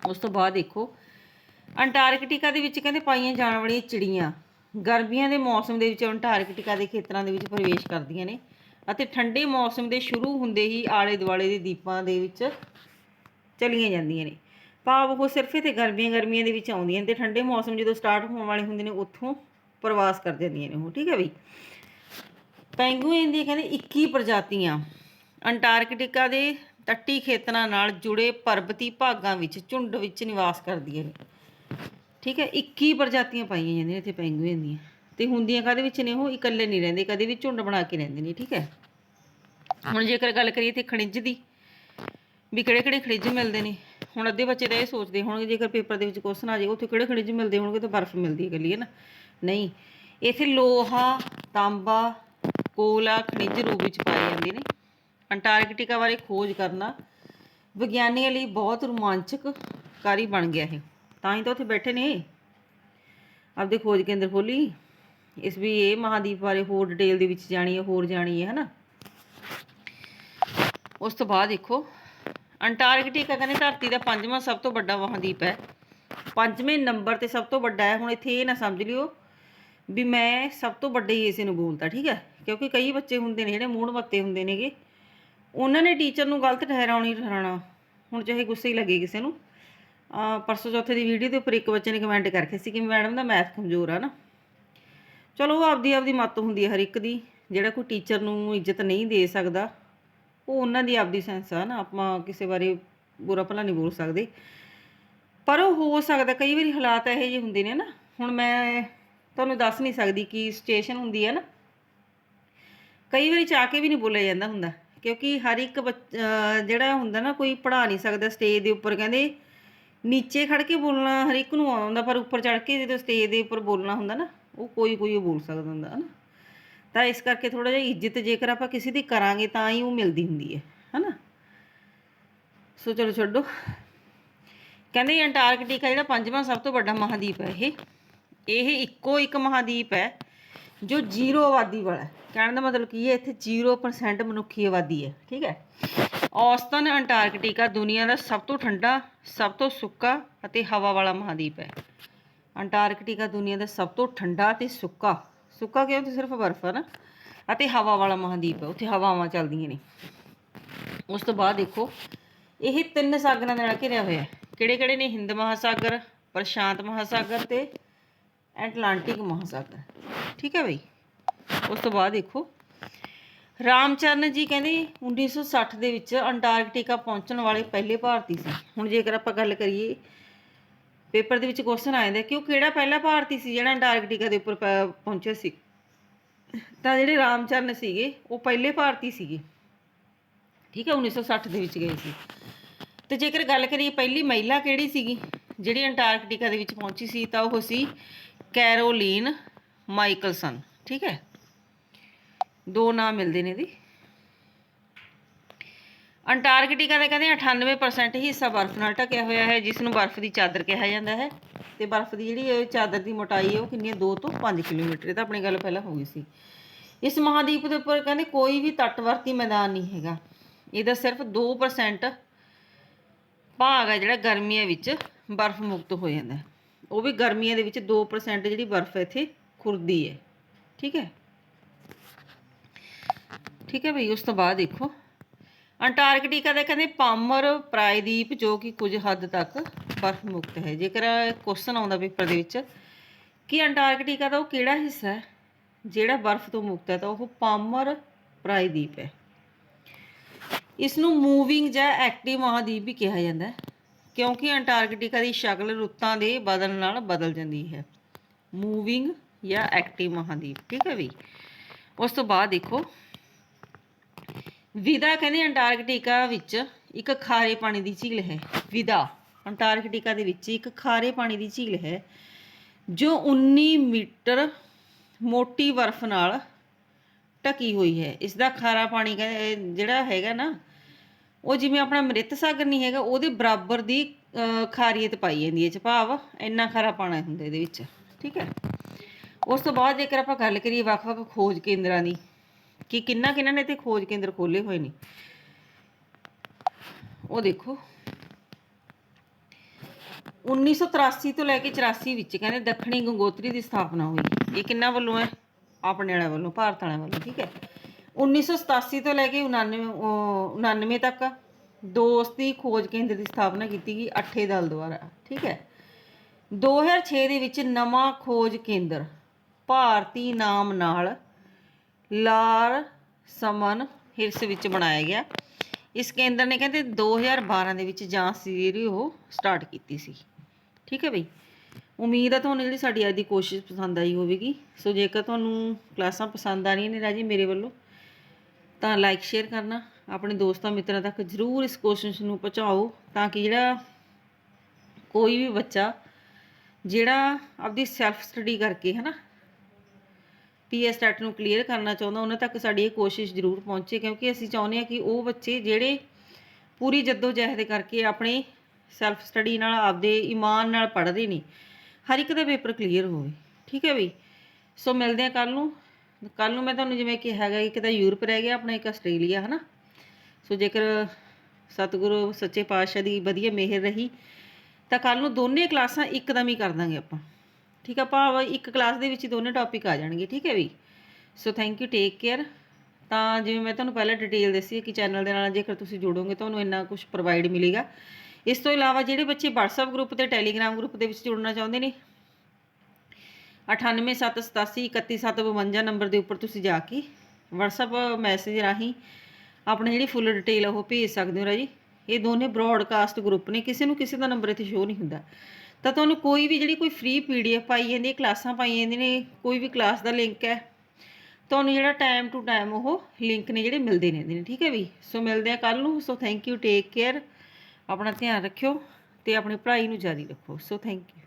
ਉਸ ਤੋਂ ਬਾਅਦ ਦੇਖੋ, ਅੰਟਾਰਕਟਿਕਾ ਦੇ ਵਿੱਚ ਕਹਿੰਦੇ ਪਾਈਆਂ ਜਾਣ ਵਾਲੀਆਂ ਚਿੜੀਆਂ, ਗਰਮੀਆਂ ਦੇ ਮੌਸਮ ਦੇ ਵਿੱਚ ਅੰਟਾਰਕਟਿਕਾ ਦੇ ਖੇਤਰਾਂ ਦੇ ਵਿੱਚ ਪ੍ਰਵੇਸ਼ ਕਰਦੀਆਂ ਨੇ ਅਤੇ ਠੰਡੇ ਮੌਸਮ ਦੇ ਸ਼ੁਰੂ ਹੁੰਦੇ ਹੀ ਆਲੇ ਦੁਆਲੇ ਦੇ ਦੀਪਾਂ ਦੇ ਵਿੱਚ ਚਲੀਆਂ ਜਾਂਦੀਆਂ ਨੇ। ਭਾਵ ਉਹ ਸਿਰਫ ਇੱਥੇ ਗਰਮੀਆਂ ਗਰਮੀਆਂ ਦੇ ਵਿੱਚ ਆਉਂਦੀਆਂ ਨੇ ਤੇ ਠੰਡੇ ਮੌਸਮ ਜਦੋਂ ਸਟਾਰਟ ਹੋਣ ਵਾਲੇ ਹੁੰਦੇ ਨੇ, ਉੱਥੋਂ ਪ੍ਰਵਾਸ ਕਰ ਜਾਂਦੀਆਂ ਨੇ ਉਹ, ਠੀਕ ਹੈ ਬਈ ਪੈਂਗੁਇਨ ਦੀ ਕਹਿੰਦੇ 21 ਪ੍ਰਜਾਤੀਆਂ, ਅੰਟਾਰਕਟਿਕਾ ਦੇ ਤੱਟੀ ਖੇਤਰਾਂ ਨਾਲ ਜੁੜੇ ਪਰਬਤੀ ਭਾਗਾਂ ਵਿੱਚ ਝੁੰਡ ਵਿੱਚ ਨਿਵਾਸ ਕਰਦੀਆਂ ਨੇ। ਠੀਕ ਹੈ 21 ਪ੍ਰਜਾਤੀਆਂ ਪਾਈਆਂ ਜਾਂਦੀਆਂ ਇੱਥੇ ਪੈਂਗੁਇਨ ਦੀਆਂ। ਤੇ ਹੁੰਦੀਆਂ ਕਾਦੇ ਵਿੱਚ ਨੇ ਉਹ? ਇਕੱਲੇ ਨਹੀਂ ਰਹਿੰਦੇ, ਕਦੇ ਵੀ ਝੁੰਡ ਬਣਾ ਕੇ ਰਹਿੰਦੇ ਨੇ, ਠੀਕ ਹੈ? ਹੁਣ ਜੇਕਰ ਗੱਲ ਕਰੀਏ ਤੇ ਖਣਿਜ ਦੀ, ਵੀ ਕਿਹੜੇ ਕਿਹੜੇ ਖਣਿਜ ਮਿਲਦੇ ਨੇ? ਹੁਣ ਅੱਧੇ ਬੱਚੇ ਤਾਂ ਇਹ ਸੋਚਦੇ ਹੋਣਗੇ, ਜੇਕਰ ਪੇਪਰ ਦੇ ਵਿੱਚ ਕੁਐਸਚਨ ਆ ਜਾਏ, ਉੱਥੇ ਕਿਹੜੇ ਖਣਿਜ ਮਿਲਦੇ ਹੋਣਗੇ, ਤਾਂ ਬਰਫ਼ ਮਿਲਦੀ ਹੈ ਇਕੱਲੀ, ਹੈ ਨਾ? ਨਹੀਂ, ਇੱਥੇ ਲੋਹਾ, ਤਾਂਬਾ, ਕੋਲਾ, ਖਣਿਜ ਰੂਪ ਵਿੱਚ ਪਾਏ ਜਾਂਦੇ ਨੇ। ਅੰਟਾਰਕਟਿਕਾ ਬਾਰੇ ਖੋਜ ਕਰਨਾ ਵਿਗਿਆਨੀਆਂ ਲਈ ਬਹੁਤ ਰੋਮਾਂਚਕਕਾਰੀ ਬਣ ਗਿਆ ਇਹ। ਤਾਂ ਹੀ ਤਾਂ ਉੱਥੇ ਬੈਠੇ ਨੇ। ਆਪਦੇ ਖੋਜ ਕੇਂਦਰ ਖੋਲੀ। ਇਸ ਵੀ ਇਹ ਮਹਾਦੀਪ ਬਾਰੇ ਹੋਰ ਡਿਟੇਲ ਦੇ ਵਿੱਚ ਜਾਣੀ ਹੈ, ਹੋਰ ਜਾਣੀ ਹੈ, ਹਨਾ? ਉਸ ਤੋਂ ਬਾਅਦ ਦੇਖੋ, ਅੰਟਾਰਕਟਿਕਾ ਕਹਿੰਦੇ ਧਰਤੀ ਦਾ ਪੰਜਵਾਂ ਸਭ ਤੋਂ ਵੱਡਾ ਮਹਾਦੀਪ ਹੈ। ਪੰਜਵੇਂ ਨੰਬਰ ਤੇ ਸਭ ਤੋਂ ਵੱਡਾ ਹੈ। ਹੁਣ ਇੱਥੇ ਇਹ ਨਾ ਸਮਝ ਲਿਓ ਵੀ ਮੈਂ ਸਭ ਤੋਂ ਵੱਡੇ ਹੀ ਇਸੇ ਨੂੰ ਬੋਲਤਾ ਠੀਕ ਹੈ? ਕਿਉਂਕਿ ਕਈ ਬੱਚੇ ਹੁੰਦੇ ਨੇ ਜਿਹੜੇ ਮੂਡ ਮੱਤੇ ਹੁੰਦੇ ਨੇਗੇ। ਉਹਨਾਂ ਨੇ ਟੀਚਰ ਨੂੰ ਗਲਤ ਠਹਿਰਾਉਣੀ ਠਹਿਰਾਉਣਾ, ਹੁਣ ਚਾਹੇ ਗੁੱਸੇ ਹੀ ਲੱਗੇ ਕਿਸੇ ਨੂੰ। ਪਰਸੋਂ ਚੌਥੇ ਦੀ ਵੀਡੀਓ ਦੇ ਉੱਪਰ ਇੱਕ ਬੱਚੇ ਨੇ ਕਮੈਂਟ ਕਰਕੇ ਸੀ ਕਿ ਮੈਡਮ ਦਾ ਮੈਥ ਕਮਜ਼ੋਰ ਆ ਨਾ। ਚਲੋ, ਉਹ ਆਪਦੀ ਆਪਦੀ ਮੱਤ ਹੁੰਦੀ ਹੈ ਹਰ ਇੱਕ ਦੀ, ਜਿਹੜਾ ਕੋਈ ਟੀਚਰ ਨੂੰ ਇੱਜ਼ਤ ਨਹੀਂ ਦੇ ਸਕਦਾ, ਉਹ ਉਹਨਾਂ ਦੀ ਆਪਦੀ ਸੈਂਸ ਆ ਨਾ। ਆਪਾਂ ਕਿਸੇ ਬਾਰੇ ਬੁਰਾ ਭਲਾ ਨਹੀਂ ਬੋਲ ਸਕਦੇ। ਪਰ ਉਹ ਹੋ ਸਕਦਾ, ਕਈ ਵਾਰੀ ਹਾਲਾਤ ਇਹੋ ਜਿਹੇ ਹੁੰਦੇ ਨੇ ਨਾ। ਹੁਣ ਮੈਂ ਤੁਹਾਨੂੰ ਦੱਸ ਨਹੀਂ ਸਕਦੀ ਕੀ ਸਿਚੁਏਸ਼ਨ ਹੁੰਦੀ ਹੈ ਨਾ। ਕਈ ਵਾਰੀ ਚਾਹ ਕੇ ਵੀ ਨਹੀਂ ਬੋਲਿਆ ਜਾਂਦਾ ਹੁੰਦਾ, ਕਿਉਂਕਿ ਹਰ ਇੱਕ ਬੱਚ- ਜਿਹੜਾ ਹੁੰਦਾ ਨਾ, ਕੋਈ ਪੜਾ ਨਹੀਂ ਸਕਦਾ ਸਟੇਜ ਦੇ ਉੱਪਰ, ਕਹਿੰਦੇ ਨੀਚੇ ਖੜ ਕੇ ਬੋਲਣਾ ਹਰ ਇੱਕ ਨੂੰ ਆਉਂਦਾ ਹੁੰਦਾ, ਪਰ ਉੱਪਰ ਚੜ ਕੇ ਜਦੋਂ ਸਟੇਜ ਦੇ ਉੱਪਰ ਬੋਲਣਾ ਹੁੰਦਾ ਨਾ, ਉਹ ਕੋਈ ਕੋਈ ਉਹ ਬੋਲ ਸਕਦਾ ਹੁੰਦਾ, ਹਨਾ। ਤਾਂ ਇਸ ਕਰਕੇ ਥੋੜਾ ਜਿਹਾ ਇੱਜ਼ਤ ਜੇਕਰ ਆਪਾਂ ਕਿਸੇ ਦੀ ਕਰਾਂਗੇ, ਤਾਂ ਹੀ ਉਹ ਮਿਲਦੀ ਹੁੰਦੀ ਹੈ, ਹਨਾ। ਸੋ ਚਲੋ ਛੱਡੋ। ਕਹਿੰਦੇ ਅੰਟਾਰਕਟਿਕਾ ਜਿਹੜਾ ਪੰਜਵਾਂ ਸਭ ਤੋਂ ਵੱਡਾ ਮਹਾਦੀਪ ਹੈ ਇਹ। ਇਹ ਇੱਕੋ ਇੱਕ ਮਹਾਦੀਪ ਹੈ, ਜੋ ਜ਼ੀਰੋ ਆਬਾਦੀ ਵਾਲਾ ਕਹਿਣ ਦਾ ਮਤਲਬ ਕੀ ਹੈ, ਇੱਥੇ 0% ਮਨੁੱਖੀ ਆਬਾਦੀ ਹੈ, ਠੀਕ ਹੈ? ਔਸਤਨ ਅੰਟਾਰਕਟਿਕਾ ਦੁਨੀਆ ਦਾ ਸਭ ਤੋਂ ਠੰਡਾ, ਸਭ ਤੋਂ ਸੁੱਕਾ ਅਤੇ ਹਵਾ ਵਾਲਾ ਮਹਾਦੀਪ ਹੈ। ਅੰਟਾਰਕਟਿਕਾ ਦੁਨੀਆ ਦਾ ਸਭ ਤੋਂ ਠੰਡਾ ਤੇ ਸੁੱਕਾ ਸੁੱਕਾ ਕਿਉਂ? ਤੇ ਸਿਰਫ ਬਰਫ਼ ਹੈ ਨਾ, ਅਤੇ ਹਵਾ ਵਾਲਾ ਮਹਾਦੀਪ ਹੈ, ਉੱਥੇ ਹਵਾਵਾਂ ਚੱਲਦੀਆਂ ਨੇ। ਉਸ ਤੋਂ ਬਾਅਦ ਦੇਖੋ, ਇਹ ਤਿੰਨ ਸਾਗਰਾਂ ਦੇ ਨਾਲ ਘਿਰਿਆ ਹੋਇਆ ਹੈ। ਕਿਹੜੇ ਕਿਹੜੇ ਨੇ? ਹਿੰਦ ਮਹਾਸਾਗਰ, ਪ੍ਰਸ਼ਾਂਤ ਮਹਾਸਾਗਰ ਤੇ ਐਟਲਾਂਟਿਕ ਮਹਾਸਾਗਰ। ਠੀਕ ਹੈ ਬਈ? ਉਸ ਤੋਂ ਬਾਅਦ ਦੇਖੋ। ਰਾਮਚਰਨ ਜੀ ਕਹਿੰਦੇ 1960 ਦੇ ਵਿੱਚ ਅੰਟਾਰਕਟਿਕਾ ਪਹੁੰਚਣ ਵਾਲੇ ਪਹਿਲੇ ਭਾਰਤੀ ਸੀ। ਹੁਣ ਜੇਕਰ ਆਪਾਂ ਗੱਲ ਕਰੀਏ, ਪੇਪਰ ਦੇ ਵਿੱਚ ਕੁਐਸਚਨ ਆ ਜਾਂਦਾ ਕਿ ਉਹ ਕਿਹੜਾ ਪਹਿਲਾ ਭਾਰਤੀ ਸੀ ਜਿਹੜਾ ਅੰਟਾਰਕਟਿਕਾ ਦੇ ਉੱਪਰ ਪ- ਪਹੁੰਚਿਆ ਸੀ? ਤਾਂ ਜਿਹੜੇ ਰਾਮਚਰਨ ਸੀਗੇ, ਉਹ ਪਹਿਲੇ ਭਾਰਤੀ ਸੀਗੇ। ਠੀਕ ਹੈ 1960 ਦੇ ਵਿੱਚ ਗਏ ਸੀ। ਤੇ ਜੇਕਰ ਗੱਲ ਕਰੀਏ, ਪਹਿਲੀ ਮਹਿਲਾ ਕਿਹੜੀ ਸੀਗੀ? ਜਿਹੜੀ ਅੰਟਾਰਕਟਿਕਾ ਦੇ ਵਿੱਚ ਪਹੁੰਚੀ ਸੀ, ਤਾਂ ਉਹ ਸੀ ਕੈਰੋਲੀਨ ਮਾਈਕਲਸਨ, ਠੀਕ ਹੈ? ਦੋ ਨਾਮ ਮਿਲਦੇ ਨੇ ਇਹਦੀ। ਅੰਟਾਰਕਟਿਕਾ ਦਾ ਕਹਿੰਦੇ 98% ਹਿੱਸਾ ਬਰਫ਼ ਨਾਲ ਢਕਿਆ ਹੋਇਆ ਹੈ, ਜਿਸ ਨੂੰ ਬਰਫ਼ ਦੀ ਚਾਦਰ ਕਿਹਾ ਜਾਂਦਾ ਹੈ। ਤੇ ਬਰਫ਼ ਦੀ ਜਿਹੜੀ ਇਹ ਚਾਦਰ ਦੀ ਮੋਟਾਈ ਹੈ, ਉਹ ਕਿੰਨੀ ਹੈ? 2 ਤੋਂ 5 ਕਿਲੋਮੀਟਰ। ਇਹ ਤਾਂ ਆਪਣੀ ਗੱਲ ਪਹਿਲਾਂ ਹੋ ਗਈ ਸੀ। ਇਸ ਮਹਾਦੀਪ ਦੇ ਉੱਪਰ ਕਹਿੰਦੇ, ਕੋਈ ਵੀ ਤੱਟਵਰਤੀ ਮੈਦਾਨ ਨਹੀਂ ਹੈਗਾ। ਇਹਦਾ ਸਿਰਫ 2% ਭਾਗ ਹੈ, ਜਿਹੜਾ ਗਰਮੀਆਂ ਵਿੱਚ ਬਰਫ਼ ਮੁਕਤ ਹੋ ਜਾਂਦਾ ਹੈ। ਉਹ ਵੀ ਗਰਮੀਆਂ ਦੇ ਵਿੱਚ 2% ਜਿਹੜੀ ਬਰਫ਼ ਇੱਥੇ ਖੁਰਦੀ ਹੈ। ਠੀਕ ਹੈ? ਠੀਕ ਹੈ ਭਈ ਉਸ ਤੋਂ ਬਾਅਦ ਦੇਖੋ। ਅੰਟਾਰਕਟਿਕਾ ਦਾ ਕਹਿੰਦੇ ਪਾਮਰ ਪ੍ਰਾਇਦੀਪ ਜੋ ਕਿ ਕੁਝ ਹੱਦ ਤੱਕ ਬਰਫ਼ ਮੁਕਤ ਹੈ। ਜੇਕਰ ਕੁਐਸਚਨ ਆਉਂਦਾ ਪੇਪਰ ਦੇ ਵਿੱਚ ਕਿ ਅੰਟਾਰਕਟਿਕਾ ਦਾ ਉਹ ਕਿਹੜਾ ਹਿੱਸਾ ਹੈ? ਜਿਹੜਾ ਬਰਫ਼ ਤੋਂ ਮੁਕਤ ਹੈ ਤਾਂ ਉਹ ਪਾਮਰ ਪ੍ਰਾਇਦੀਪ ਹੈ। ਇਸ ਨੂੰ ਮੂਵਿੰਗ ਜਾਂ ਐਕਟਿਵ ਮਹਾਦੀਪ ਵੀ ਕਿਹਾ ਜਾਂਦਾ ਹੈ। ਕਿਉਂਕਿ ਅੰਟਾਰਕਟਿਕਾ ਦੀ ਸ਼ਕਲ ਰੁੱਤਾਂ ਦੇ ਬਦਲਣ ਨਾਲ ਬਦਲ ਜਾਂਦੀ ਹੈ। ਮੂਵਿੰਗ ਜਾਂ ਐਕਟਿਵ ਮਹਾਦੀਪ, ਠੀਕ ਹੈ ਵੀ? ਉਸ ਤੋਂ ਬਾਅਦ ਦੇਖੋ। ਵਿਦਾ ਕਹਿੰਦੇ ਅੰਟਾਰਕਟਿਕਾ ਵਿੱਚ ਇੱਕ ਖਾਰੇ ਪਾਣੀ ਦੀ ਝੀਲ ਹੈ। ਵਿਦਾ, ਅੰਟਾਰਕਟਿਕਾ ਦੇ ਵਿੱਚ ਇੱਕ ਖਾਰੇ ਪਾਣੀ ਦੀ ਝੀਲ ਹੈ, ਜੋ 19 ਮੀਟਰ ਮੋਟੀ ਬਰਫ਼ ਨਾਲ ਢਕੀ ਹੋਈ ਹੈ। ਇਸ ਦਾ ਖਾਰਾ ਪਾਣੀ ਕਹਿੰਦੇ ਜਿਹੜਾ ਹੈਗਾ ਨਾ ਉਹ ਜਿਵੇਂ ਆਪਣਾ ਮ੍ਰਿਤ ਸਾਗਰ ਨਹੀਂ ਹੈਗਾ, ਉਹਦੇ ਬਰਾਬਰ ਦੀ ਖਾਰੀਅਤ ਪਾਈ ਜਾਂਦੀ ਹੈ ਚ ਭਾਵ ਇੰਨਾ ਖਾਰਾ ਪਾਣਾ ਹੁੰਦਾ ਇਹਦੇ ਵਿੱਚ। ਠੀਕ ਹੈ? ਉਸ ਤੋਂ ਬਾਅਦ ਜੇਕਰ ਆਪਾਂ ਗੱਲ ਕਰੀਏ ਵੱਖ-ਵੱਖ ਖੋਜ ਕੇਂਦਰਾਂ ਦੀ, ਕਿ ਕਿੰਨਾ ਕਿੰਨਾ ਨੇ ਤੇ ਖੋਜ ਕੇਂਦਰ ਖੋਲੇ ਹੋਏ ਨੇ। ਉਹ ਦੇਖੋ। 1983 ਤੋਂ ਲੈ ਕੇ 84 ਵਿੱਚ ਕਹਿੰਦੇ ਦੱਖਣੀ ਗੰਗੋਤਰੀ ਦੀ ਸਥਾਪਨਾ ਹੋਈ। ਇਹ ਕਿੰਨਾ ਵੱਲੋਂ ਹੈ? ਆਪਣੇ ਵਾਲਿਆਂ ਵੱਲੋਂ, ਭਾਰਤ ਵਾਲਿਆਂ ਵੱਲੋਂ, ਠੀਕ ਹੈ? 1987 ਤੋਂ ਲੈ ਕੇ 99 ਅਹ 99 ਤੱਕ ਦੋਸਤੀ ਖੋਜ ਕੇਂਦਰ ਦੀ ਸਥਾਪਨਾ ਕੀਤੀ ਗਈ ਅੱਠੇ ਦਲ ਦੁਆਰਾ, ਠੀਕ ਹੈ। 2006 ਦੇ ਵਿੱਚ ਨਵਾਂ ਖੋਜ ਕੇਂਦਰ, ਭਾਰਤੀ ਨਾਮ ਨਾਲ ਲਾਰ ਸਮਨ ਹਿਰਸ ਵਿੱਚ ਬਣਾਇਆ ਗਿਆ। ਇਸ ਕੇਂਦਰ ਨੇ ਕਹਿੰਦੇ 2012 ਦੇ ਵਿੱਚ ਜਾਂਚ ਜਿਹੜੀ ਉਹ ਸਟਾਰਟ ਕੀਤੀ ਸੀ। ਠੀਕ ਹੈ ਬਈ। ਉਮੀਦ ਹੈ ਤੁਹਾਨੂੰ ਜਿਹੜੀ ਸਾਡੀ ਅੱਜ ਦੀ ਕੋਸ਼ਿਸ਼ ਪਸੰਦ ਆਈ ਹੋਵੇਗੀ। ਸੋ ਜੇਕਰ ਤੁਹਾਨੂੰ ਕਲਾਸਾਂ ਪਸੰਦ ਆ ਰਹੀਆਂ ਨੇ ਰਾਜੀ ਮੇਰੇ ਵੱਲੋਂ ਤਾਂ ਲਾਈਕ ਸ਼ੇਅਰ ਕਰਨਾ। ਆਪਣੇ ਦੋਸਤਾਂ ਮਿੱਤਰਾਂ ਤੱਕ ਜਰੂਰ ਇਸ ਕੋਸ਼ਿਸ਼ ਨੂੰ ਪਹੁੰਚਾਓ ਤਾਂ ਕਿ ਜਿਹੜਾ ਕੋਈ ਵੀ ਬੱਚਾ ਜਿਹੜਾ ਆਪਦੀ ਸੈਲਫ ਸਟੱਡੀ ਕਰਕੇ ਹੈ ਹਨਾ ਪੀਐਸ ਟੈਟ ਨੂੰ ਕਲੀਅਰ ਕਰਨਾ ਚਾਹੁੰਦਾ, ਉਹਨਾਂ ਤੱਕ ਸਾਡੀ ਇਹ ਕੋਸ਼ਿਸ਼ ਜ਼ਰੂਰ ਪਹੁੰਚੇ, ਕਿਉਂਕਿ ਅਸੀਂ ਚਾਹੁੰਦੇ ਹਾਂ ਕਿ ਉਹ ਬੱਚੇ ਜਿਹੜੇ ਪੂਰੀ ਜਹਿਦ ਕਰਕੇ ਆਪਣੇ ਸੈਲਫ ਸਟੱਡੀ ਨਾਲ, ਆਪਦੇ ਈਮਾਨ ਨਾਲ ਪੜ੍ਹਦੇ ਨੇ, ਹਰ ਇੱਕ ਦਾ ਪੇਪਰ ਕਲੀਅਰ ਹੋਵੇ। ਠੀਕ ਹੈ ਬਈ? ਸੋ ਮਿਲਦੇ ਆ ਕੱਲ ਨੂੰ। ਕੱਲ ਨੂੰ ਮੈਂ ਤੁਹਾਨੂੰ ਜਿਵੇਂ ਕਿ ਹੈਗਾ ਇੱਕ ਤਾਂ ਯੂਰਪ ਰਹਿ ਗਿਆ, ਆਪਣਾ ਇੱਕ ਆਸਟ੍ਰੇਲੀਆ, ਹਨਾ? ਸੋ ਜੇਕਰ ਸਤਿਗੁਰੂ ਸੱਚੇ ਪਾਤਸ਼ਾਹ ਦੀ ਵਧੀਆ ਮਿਹਰ ਰਹੀ, ਤਾਂ ਕੱਲ ਨੂੰ ਦੋਨੇ ਕਲਾਸਾਂ ਇੱਕਦਮ ਹੀ ਕਰ ਦਾਂਗੇ ਆਪਾਂ। ਠੀਕ ਆ, ਭਾਵ ਇੱਕ ਕਲਾਸ ਦੇ ਵਿੱਚ ਹੀ ਦੋਨੇ ਟੌਪਿਕ ਆ ਜਾਣਗੇ, ਠੀਕ ਹੈ ਵੀ? So thank you take care ਤਾਂ ਜਿਵੇਂ ਮੈਂ ਤੁਹਾਨੂੰ ਪਹਿਲਾਂ ਡਿਟੇਲ ਦੱਸੀ ਕਿ ਚੈਨਲ ਦੇ ਨਾਲ ਜੇਕਰ ਤੁਸੀਂ ਜੁੜੋਗੇ, ਤੁਹਾਨੂੰ ਇੰਨਾ ਕੁਝ ਪ੍ਰੋਵਾਈਡ ਮਿਲੇਗਾ। ਇਸ ਤੋਂ ਇਲਾਵਾ ਜਿਹੜੇ ਬੱਚੇ WhatsApp ਗਰੁੱਪ ਤੇ, Telegram ਗਰੁੱਪ ਦੇ ਵਿੱਚ ਜੁੜਨਾ ਚਾਹੁੰਦੇ ਨੇ 9878831752 ਨੰਬਰ ਦੇ ਉੱਪਰ ਤੁਸੀਂ ਜਾ ਕੇ WhatsApp ਮੈਸੇਜ ਰਾਹੀਂ ਆਪਣੀ ਜਿਹੜੀ ਫੁੱਲ ਡਿਟੇਲ ਉਹ ਭੇਜ ਸਕਦੇ ਹੋ ਰਾਜੀ। ਇਹ ਦੋਨੇ ਬ੍ਰੌਡਕਾਸਟ ਗਰੁੱਪ ਨੇ, ਕਿਸੇ ਨੂੰ ਕਿਸੇ ਦਾ ਨੰਬਰ ਇੱਥੇ ਸ਼ੋਅ ਨਹੀਂ ਹੁੰਦਾ। ਤਾਂ ਤੁਹਾਨੂੰ ਕੋਈ ਵੀ ਜਿਹੜੀ ਕੋਈ ਫ੍ਰੀ ਪੀਡੀਐਫ ਪਾਈ ਜਾਂਦੀ ਹੈ, ਕਲਾਸਾਂ ਪਾਈਆਂ ਜਾਂਦੀਆਂ ਨੇ, ਕੋਈ ਵੀ ਕਲਾਸ ਦਾ ਲਿੰਕ ਹੈ, ਤੁਹਾਨੂੰ ਜਿਹੜਾ ਟਾਈਮ ਟੂ ਟਾਈਮ ਉਹ ਲਿੰਕ ਨੇ ਜਿਹੜੇ ਮਿਲਦੇ ਰਹਿੰਦੇ ਨੇ, ਠੀਕ ਹੈ ਵੀ? ਸੋ ਮਿਲਦੇ ਆ ਕੱਲ ਨੂੰ। So thank you take care ਆਪਣਾ ਧਿਆਨ ਰੱਖਿਓ ਤੇ ਆਪਣੀ ਪੜ੍ਹਾਈ ਨੂੰ ਜਾਰੀ ਰੱਖੋ। ਸੋ ਥੈਂਕ ਯੂ